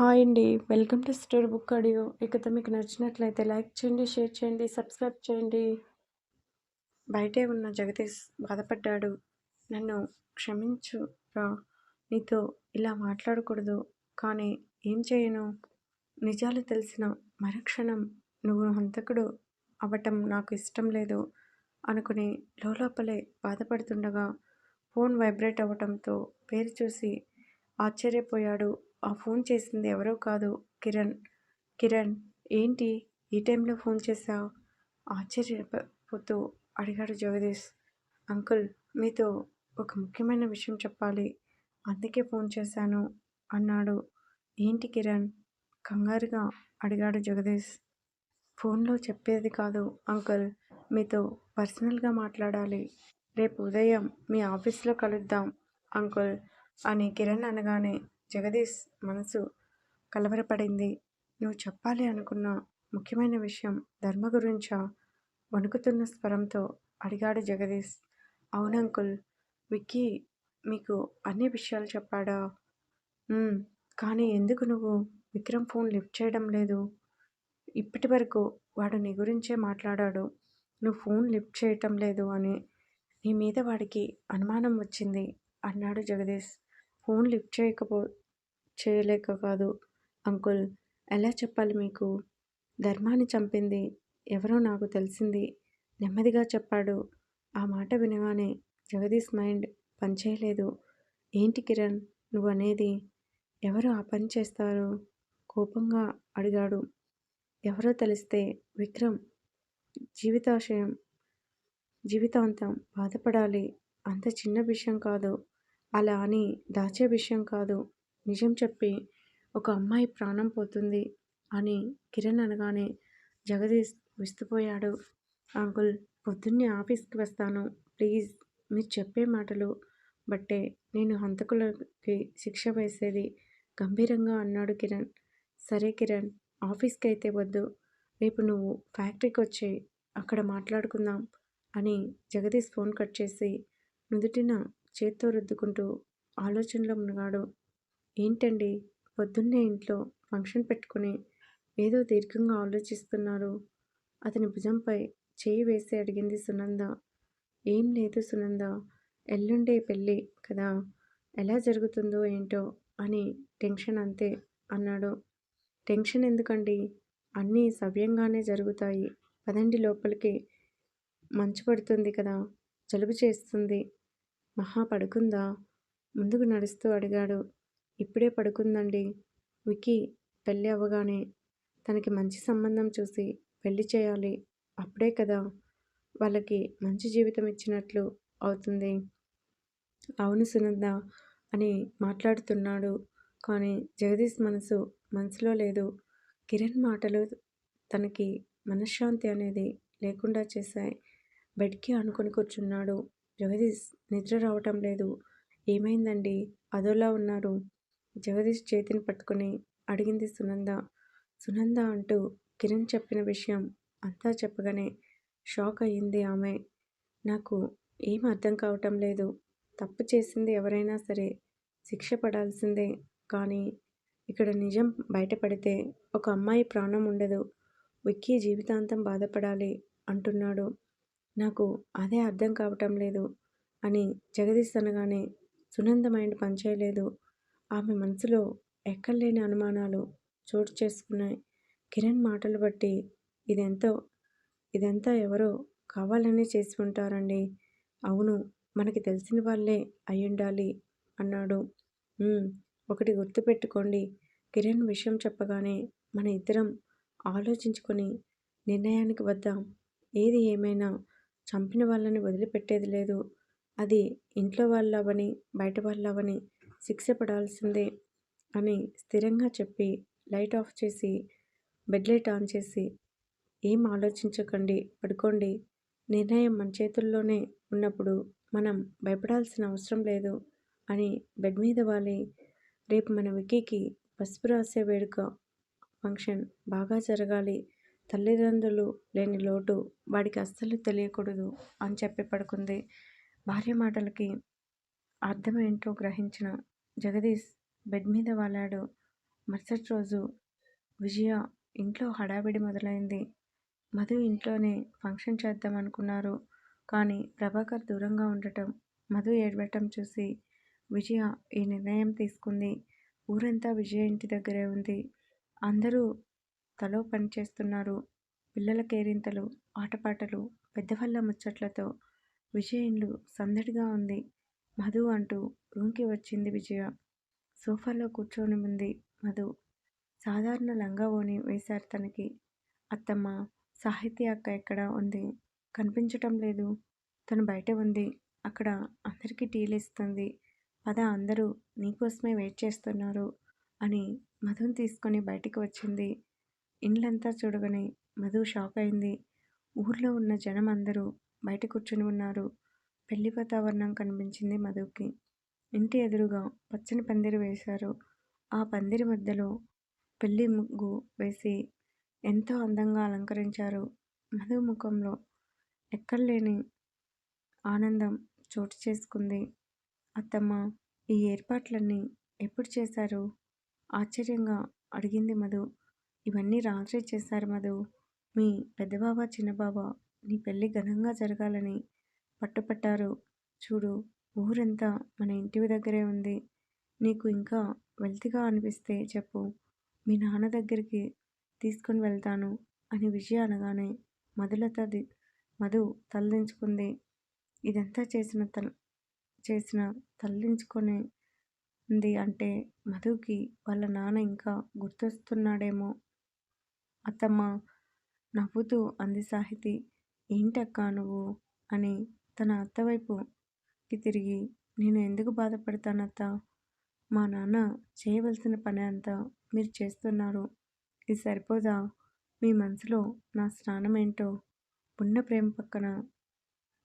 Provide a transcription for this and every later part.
Hi అండి. Welcome to story book audio. ఇకతో మీకు నచ్చినట్లయితే లైక్ చేయండి షేర్ చేయండి సబ్స్క్రైబ్ చేయండి. బయటే ఉన్న జగదీష్ బాధపడ్డాడు. నన్ను క్షమించు రా. నీతో ఇలా మాట్లాడకూడదు. కానీ ఏం చేయను? నిజాలు తెలిసిన మరుక్షణం నువ్వు హంతకుడు అవ్వటం నాకు ఇష్టం లేదు అనుకుని లోపలే బాధపడుతుండగా ఫోన్ వైబ్రేట్ అవ్వటంతో పేరు చూసి ఆశ్చర్యపోయాడు ఆ ఫోన్ చేసింది ఎవరో కాదు. కిరణ్. కిరణ్ ఏంటి? ఈ టైంలో ఫోన్ చేశావు? ఆశ్చర్యపోతూ అడిగాడు జగదీష్. అంకుల్ మీతో ఒక ముఖ్యమైన విషయం చెప్పాలి. అందుకే ఫోన్ చేశాను అన్నాడు. ఏంటి కిరణ్? కంగారుగా అడిగాడు జగదీష్. ఫోన్లో చెప్పేది కాదు అంకుల్. మీతో పర్సనల్గా మాట్లాడాలి. రేపు ఉదయం మీ ఆఫీస్లో కలుద్దాం అంకుల్ అని కిరణ్ అనగానే జగదీష్ మనసు కలవరపడింది. నువ్వు చెప్పాలి అనుకున్న ముఖ్యమైన విషయం ధర్మ గురించా వణుకుతున్న స్వరంతో అడిగాడు జగదీష్. అవునంకుల్ విక్కీ మీకు అన్ని విషయాలు చెప్పాడా కానీ ఎందుకు నువ్వు విక్రమ్ ఫోన్ లిఫ్ట్ చేయడం లేదు? ఇప్పటి వరకు వాడు నీ గురించే మాట్లాడాడు. నువ్వు ఫోన్ లిఫ్ట్ చేయటం లేదు అని నీ మీద వాడికి అనుమానం వచ్చింది అన్నాడు జగదీష్. ఫోన్ లిఫ్ట్ చేయకపో చేయలేక కాదు. అంకుల్ ఎలా చెప్పాలి మీకు? ధర్మాన్ని చంపింది ఎవరో నాకు తెలిసింది. నెమ్మదిగా చెప్పాడు. ఆ మాట వినగానే జగదీష్ మైండ్ పనిచేయలేదు. ఏంటి కిరణ్ నువ్వు అనేది ఎవరు ఆ పని చేస్తారు? కోపంగా అడిగాడు. ఎవరో తెలిస్తే విక్రమ్ జీవితాశయం జీవితాంతం బాధపడాలి. అంత చిన్న విషయం కాదు. అలా అని దాచే విషయం కాదు. నిజం చెప్పి ఒక అమ్మాయి ప్రాణం పోతుంది అని కిరణ్ అనగానే జగదీష్ విస్తుపోయాడు. అంకుల్ పొద్దున్నే ఆఫీస్కి వస్తాను. ప్లీజ్ మీరు చెప్పే మాటలు బట్టే నేను హంతకులకి శిక్ష వేసేది గంభీరంగా అన్నాడు కిరణ్. సరే కిరణ్ ఆఫీస్కి అయితే వద్దు. రేపు నువ్వు ఫ్యాక్టరీకి వచ్చి అక్కడ మాట్లాడుకుందాం అని జగదీష్ ఫోన్ కట్ చేసి నుదుటిన చేత్తో రుద్దుకుంటూ ఆలోచనలో మునిగాడు. ఏంటండి? పొద్దున్నే ఇంట్లో ఫంక్షన్ పెట్టుకుని ఏదో దీర్ఘంగా ఆలోచిస్తున్నారు. అతని భుజంపై చేయి వేసి అడిగింది సునంద. ఏం లేదు సునంద. ఎల్లుండే పెళ్ళి కదా. ఎలా జరుగుతుందో ఏంటో అని టెన్షన్ అంతే అన్నాడు. టెన్షన్ ఎందుకండి? అన్నీ సవ్యంగానే జరుగుతాయి. పదండి లోపలికి. మంచు పడుతుంది కదా. జలుబు చేస్తుంది. మహా పడుకుందా? ముందుకు నడుస్తూ అడిగాడు. ఇప్పుడే పడుకుందండి. వికీ పెళ్ళి అవ్వగానే తనకి మంచి సంబంధం చూసి పెళ్ళి చేయాలి. అప్పుడే కదా వాళ్ళకి మంచి జీవితం ఇచ్చినట్లు అవుతుంది. అవును సునంద అని మాట్లాడుతున్నాడు. కానీ జగదీష్ మనసు మనసులో లేదు. కిరణ్ మాటలు తనకి మనశ్శాంతి అనేది లేకుండా చేశాయి బెడ్కి అనుకొని కూర్చున్నాడు. జగదీష్ నిద్ర రావటం లేదు. ఏమైందండి? అదోలా ఉన్నారు. జగదీష్ చేతిని పట్టుకుని అడిగింది సునంద. సునంద అంటూ కిరణ్ చెప్పిన విషయం అంతా చెప్పగానే షాక్ అయ్యింది ఆమె. నాకు ఏం అర్థం కావటం లేదు. తప్పు చేసింది ఎవరైనా సరే శిక్ష పడాల్సిందే. కానీ ఇక్కడ నిజం బయటపడితే ఒక అమ్మాయి ప్రాణం ఉండదు. విక్కీ జీవితాంతం బాధపడాలి అంటున్నాడు. నాకు అదే అర్థం కావటం లేదు అని జగదీష్ అనగానే సునంద మైండ్ పనిచేయలేదు. ఆమె మనసులో ఎక్కలేని అనుమానాలు చోటు చేసుకున్నాయి కిరణ్ మాటలు బట్టి ఇదెంతో ఇదంతా ఎవరో కావాలని చేసి ఉంటారండి. అవును మనకి తెలిసిన వాళ్ళే అయ్యుండాలి అన్నాడు. ఒకటి గుర్తుపెట్టుకోండి కిరణ్ విషయం చెప్పగానే మన ఇద్దరం ఆలోచించుకొని నిర్ణయానికి వద్దాం. ఏది ఏమైనా చంపిన వాళ్ళని వదిలిపెట్టేది లేదు. అది ఇంట్లో వాళ్ళవని బయట వాళ్ళవని శిక్ష పడాల్సిందే అని స్థిరంగా చెప్పి లైట్ ఆఫ్ చేసి బెడ్ లైట్ ఆన్ చేసి ఏం ఆలోచించకండి పడుకోండి. నిర్ణయం మన చేతుల్లోనే ఉన్నప్పుడు మనం భయపడాల్సిన అవసరం లేదు అని బెడ్ మీద వాలి. రేపు మన వికీకి పసుపు రాసే వేడుక ఫంక్షన్ బాగా జరగాలి. తల్లిదండ్రులు లేని లోటు వాడికి అస్సలు తెలియకూడదు అని చెప్పి పడుకుంది. భార్య మాటలకి అర్థమేంటో గ్రహించిన జగదీష్ బెడ్ మీద వాలాడు. మరుసటి రోజు విజయ ఇంట్లో హడావిడి మొదలైంది. మధు ఇంట్లోనే ఫంక్షన్ చేద్దాం అనుకున్నారు. కానీ ప్రభాకర్ దూరంగా ఉండటం మధు ఏడవటం చూసి విజయ ఈ నిర్ణయం తీసుకుంది. ఊరంతా విజయ ఇంటి దగ్గరే ఉంది. అందరూ తలో పని చేస్తున్నారు. పిల్లల కేరింతలు ఆటపాటలు పెద్దవాళ్ళ ముచ్చట్లతో విజయ ఇండ్లు సందడిగా ఉంది. మధు అంటూ రూమ్కి వచ్చింది విజయ. సోఫాలో కూర్చొని ఉంది మధు. సాధారణ లంగా ఓని వేశారు తనకి. అత్తమ్మ సాహిత్య అక్క ఎక్కడ ఉంది? కనిపించటం లేదు. తను బయట ఉంది. అక్కడ అందరికీ టీలు ఇస్తుంది పద అందరూ నీకోసమే వెయిట్ చేస్తున్నారు అని మధుని తీసుకొని బయటికి వచ్చింది. ఇండ్లంతా చూడగానే మధు షాక్ అయింది. ఊర్లో ఉన్న జనం అందరూ బయట కూర్చుని ఉన్నారు. పెళ్ళి వాతావరణం కనిపించింది మధుకి. ఇంటి ఎదురుగా పచ్చని పందిరి వేశారు. ఆ పందిరి మధ్యలో పెళ్ళి ముగ్గు వేసి ఎంతో అందంగా అలంకరించారు. మధు ముఖంలో ఎక్కడలేని ఆనందం చోటు చేసుకుంది. అత్తమ్మ ఈ ఏర్పాట్లన్నీ ఎప్పుడు చేశారు? ఆశ్చర్యంగా అడిగింది మధు. ఇవన్నీ రాత్రి చేశారు మధు. మీ పెద్దబాబా చిన్నబాబా నీ పెళ్ళి ఘనంగా జరగాలని పట్టుపట్టారు. చూడు ఊరంతా మన ఇంటి దగ్గరే ఉంది. నీకు ఇంకా వెల్తిగా అనిపిస్తే చెప్పు. మీ నాన్న దగ్గరికి తీసుకొని వెళ్తాను అని విజయ అనగానే మధులత మధు తలదించుకుంది. ఇదంతా చేసిన తల చేసిన తల్లించుకొని ఉంది అంటే మధుకి వాళ్ళ నాన్న ఇంకా గుర్తొస్తున్నాడేమో. అత్తమ్మ నవ్వుతూ అంది సాహితి. ఏంటక్కా నువ్వు? అని తన అత్తవైపుకి తిరిగి నేను ఎందుకు బాధపడతానత్త? మా నాన్న చేయవలసిన పని అంతా మీరు చేస్తున్నారు. ఇది సరిపోదా? మీ మనసులో నా స్నానం ఏంటో ఉన్న ప్రేమ పక్కన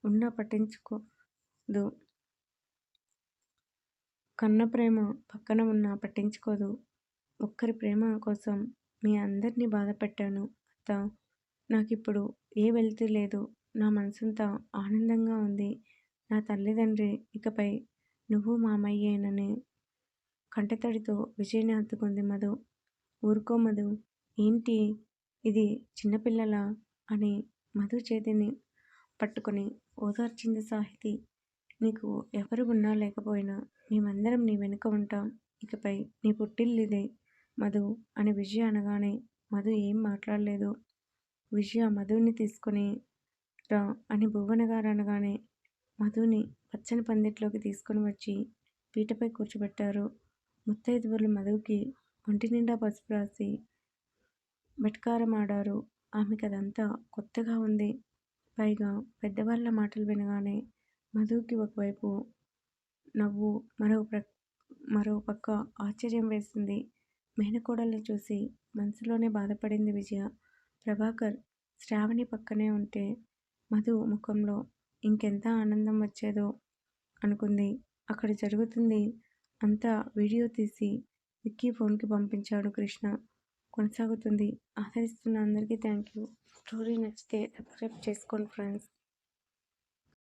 ఉన్న పట్టించుకోదు. కన్న ప్రేమ పక్కన ఉన్న పట్టించుకోదు. ఒక్కరి ప్రేమ కోసం మీ అందరినీ బాధ పెట్టాను అత్త. నాకిప్పుడు ఏ వెళ్తూ లేదు. నా మనసంతా ఆనందంగా ఉంది. నా తల్లిదండ్రి ఇకపై నువ్వు మామయ్యేనని కంటతడితో విజయని హత్తుకుంది మధు. ఊరుకో మధు. ఏంటి? ఇది చిన్నపిల్లల? అని మధు చేతిని పట్టుకొని ఓదార్చింది సాహితి. నీకు ఎవరు ఉన్నా లేకపోయినా మేమందరం నీ వెనుక ఉంటాం. ఇకపై నీ పుట్టిల్లిదే మధు అని విజయ అనగానే మధు ఏం మాట్లాడలేదు. విజయ మధుని తీసుకుని రా అని భువన గారు అనగానే మధుని పచ్చని పందిట్లోకి తీసుకొని వచ్చి పీటపై కూర్చోబెట్టారు. ముత్తైదువులు మధుకి ఒంటి నిండా పసుపు రాసి బట్కారమాడారు. ఆమెకు అదంతా కొత్తగా ఉంది. పైగా పెద్దవాళ్ళ మాటలు వినగానే మధుకి ఒకవైపు నవ్వు మరో ప్ర మరో పక్క ఆశ్చర్యం వేసింది. మేనకోడల్ని చూసి మనసులోనే బాధపడింది విజయ. ప్రభాకర్ శ్రావణి పక్కనే ఉంటే మధు ముఖంలో ఇంకెంత ఆనందం వచ్చేదో అనుకుంది. అక్కడ జరుగుతుంది అంతా వీడియో తీసి విక్కీ ఫోన్కి పంపించాడు కృష్ణ. కొనసాగుతుంది. ఆదరిస్తున్న అందరికీ థ్యాంక్ యూ. స్టోరీ నచ్చితే సబ్స్క్రైబ్ చేసుకోండి ఫ్రెండ్స్.